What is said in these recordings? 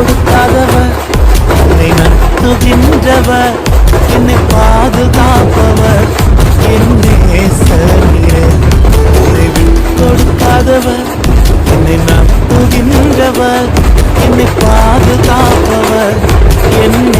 கொடுக்காதவர். என்னை நடத்துகின்றவர் என்னை பாதுகாப்பவர். என்னே சரியே கொடுக்காதவர். என்னை நடத்துகின்றவர் என்னை பாதுகாப்பவர். என்னை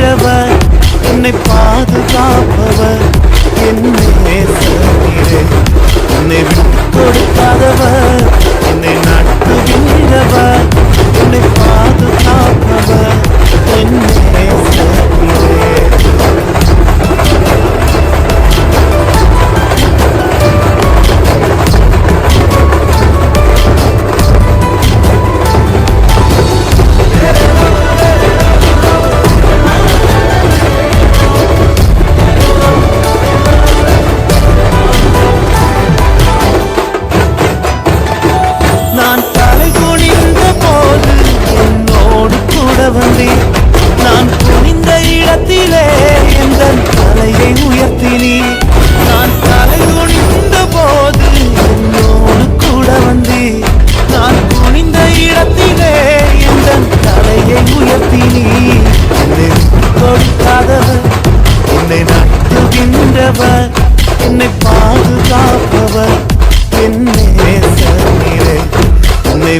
ஆண்டவர் உன்னை பாதுகாப்பவர். என்னை உன்னை விட்டு கொடுக்காதவர்.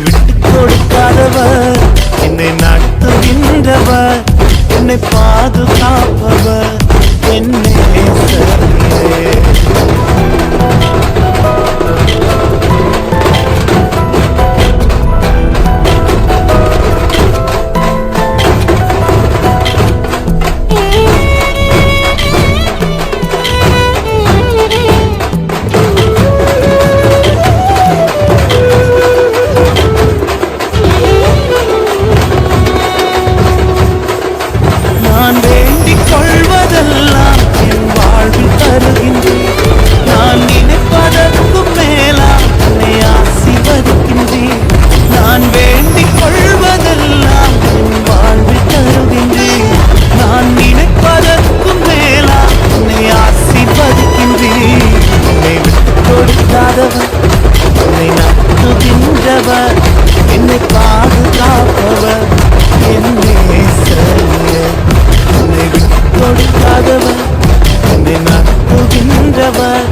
விட்டு கொடுக்காதவர். என்னை நடத்துகின்றவர் என்னை பா வந்தவர் என்னை பாதுகாப்பவர். என்னை கொடுக்காதவர் என்னை நடத்துகின்றவர்